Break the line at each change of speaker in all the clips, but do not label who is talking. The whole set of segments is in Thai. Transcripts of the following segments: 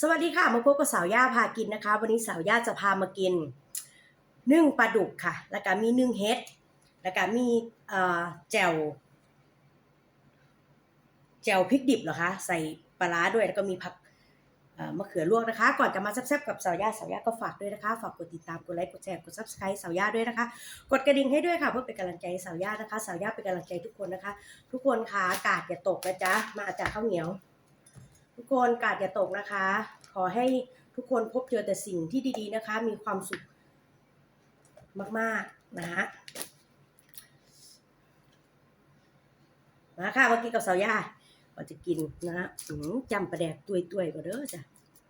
สวัสดีค่ะ มาพบกับสาวย่าพากินนะคะ วันนี้สาวย่าจะพามากินนึ่งปลาดุกค่ะ แล้วก็มีนึ่งเฮ็ดแล้วก็มีเอ่อแจ่วแจ่วพริกดิบเหรอคะ ใส่ปลาร้าด้วยแล้วก็มีผักเอ่อมะเขือลวกนะคะ ก่อนจะมาแซ่บๆกับสาวย่าสาวย่าก็ฝากด้วยนะคะ ฝากกดติดตามกดไลค์กดแชร์กด subscribe สาวย่าด้วยนะคะ กดกระดิ่งให้ด้วยค่ะเพื่อเป็นกำลังใจสาวย่านะคะ สาวย่าเป็นกำลังใจทุกคนนะคะ ทุกคนค่ะอากาศอย่าตกนะจ๊ะมาจากข้าวเหนียว ทุกคนกาดอย่าตกนะคะ ขอให้ทุกคนพบเจอแต่สิ่งที่ดีๆนะคะ มีความสุขมากๆนะฮะมาค่ะเมื่อกี้กับสาวยาเราจะกินนะฮะอืมจำประแดกตุยๆก่อนเด้อจ้ะ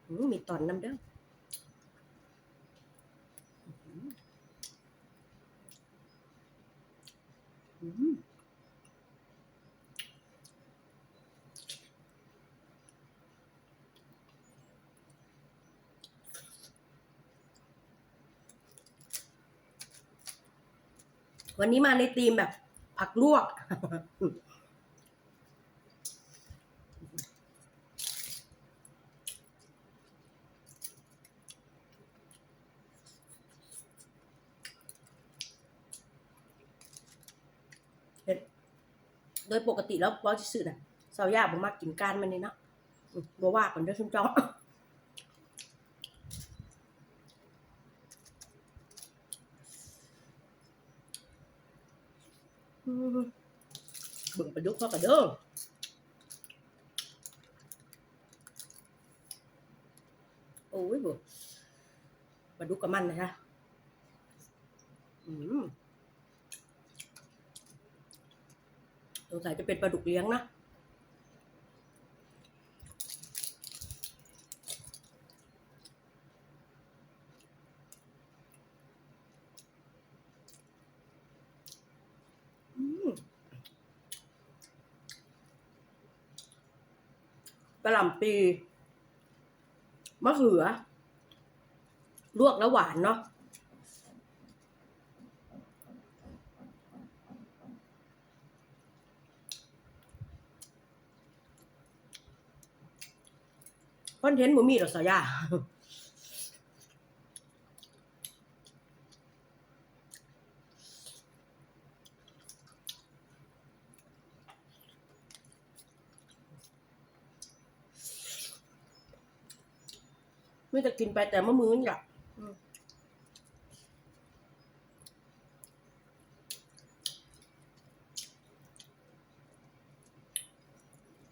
อืมมีตอนน้ำเด้ออืม วันนี้มาในธีมแบบผักลวก โดยปกติแล้วบอสจะซื้อน่ะสาวยาบ่มากกินกานมันนี่เนาะบ่ว่ากันเด้อชุมจ้อง อืมเบึ่งประดุกพ่อกระเด้อโอ้ยบ่ประดุกกับมันนะคะอืมสงสัยจะเป็นปลาดุกเลี้ยงนะอืม กระหล่ำปีมะเขือ ลวกแล้วหวานเนาะคอนเทนต์บ่มีหรอกสายา ไม่จะกินไปแต่มะมื้อนี่แหละ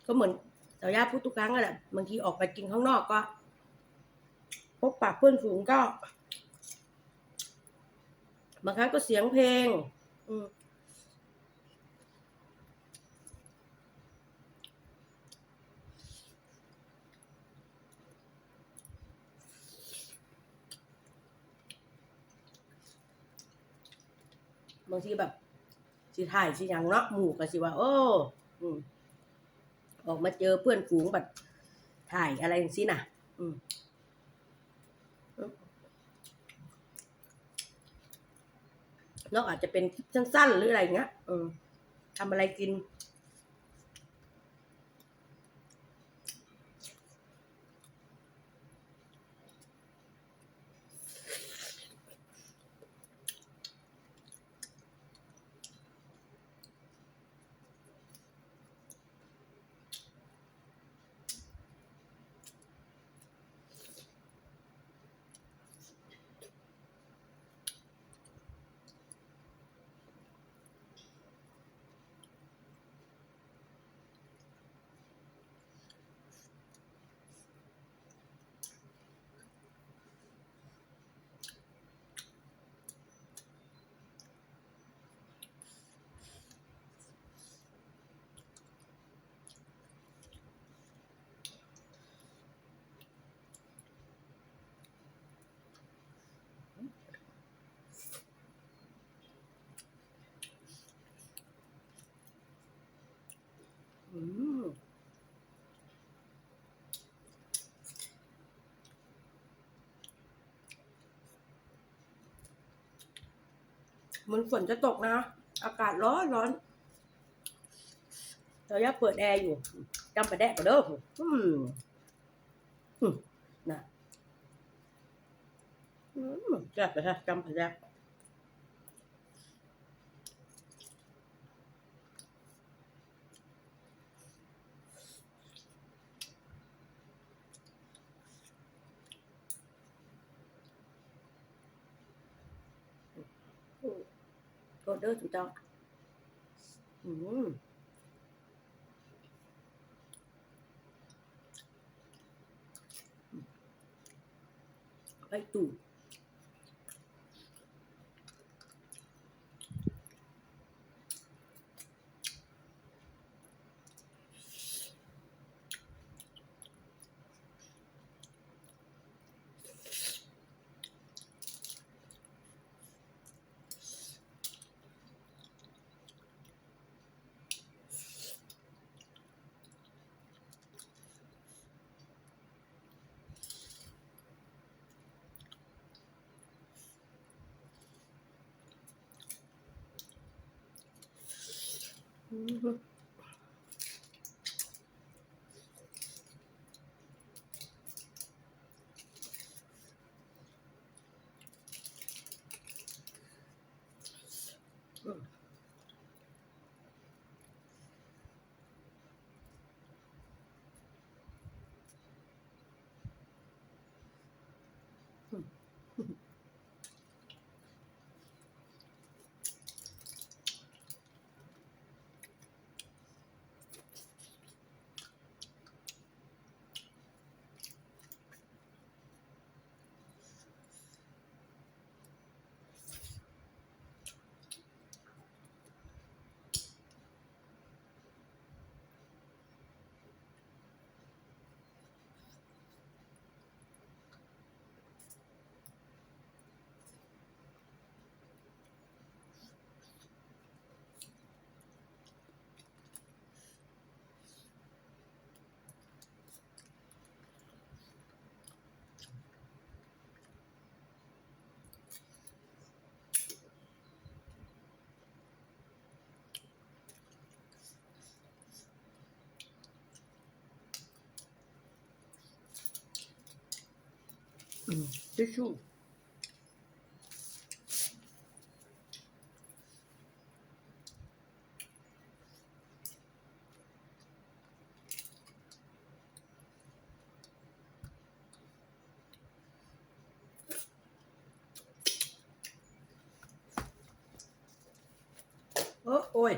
ก็เหมือนสาวยาพูดทุกครั้งอะแหละบางทีออกไปกินข้างนอกก็พบปากเพื่อนฝูงก็ บางครั้งก็เสียงเพลง อืม บางทีแบบสิถ่ายสิยังเนาะหมู่ก็สิว่า โอ้ออกมาเจอเพื่อนฝูงแบบถ่ายอะไรอย่างนี้น่ะอืมแล้วอาจจะเป็นคลิปสั้นๆ หรืออะไรเงี้ยทำอะไรกิน เหมือนฝนจะตกนะ อากาศร้อนร้อนเราย่าเปิดแอร์อยู่จำไปแดกก็เด้อหืมนะอืมแซ่บไปฮะจำไประแดก ต้องอืมไป ตู่อืมอืมทิชชู่โอ้โอ้ย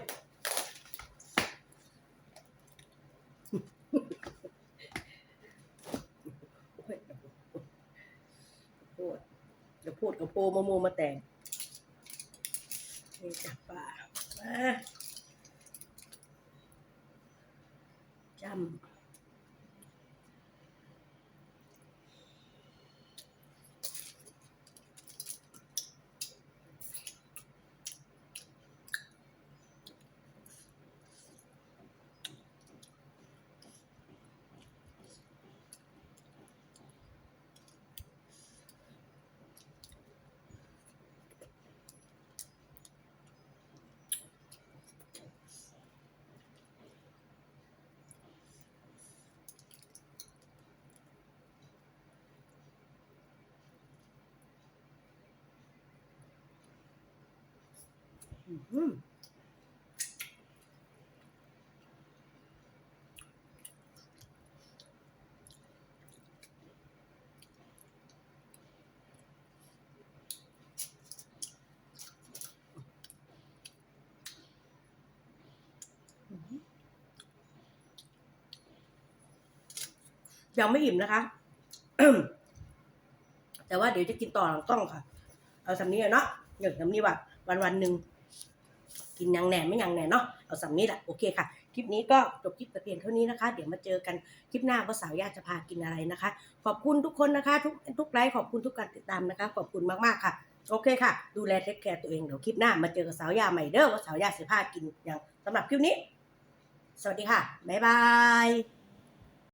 โอ้ยพูดเดี๋ยวดกับโปมาโมมาแต่งนี่จับปลามาจำ ยังไม่อิ่มนะคะ แต่ว่าเดี๋ยวจะกินต่อหลังกล้องค่ะ เอาสำนี้เนาะอย่างสำนี้ว่าวันวันหนึ่ง กินยังแหน่ไม่ยังแหน่เนาะเอาสำนี้แหละโอเคค่ะ คลิปนี้ก็จบคลิปแต่เพียงเท่านี้นะคะ เดี๋ยวมาเจอกันคลิปหน้าว่าสาวยาจะพากินอะไรนะคะ ขอบคุณทุกคนนะคะ ทุกทุกไลค์ขอบคุณทุกการติดตามนะคะ ขอบคุณมากๆค่ะ โอเคค่ะ ดูแลเทคแคร์ตัวเองเดี๋ยวคลิปหน้ามาเจอกับสาวยาใหม่เด้อว่าสาวยาจะพากินอย่างสำหรับคลิปนี้ สวัสดีค่ะบ๊ายบาย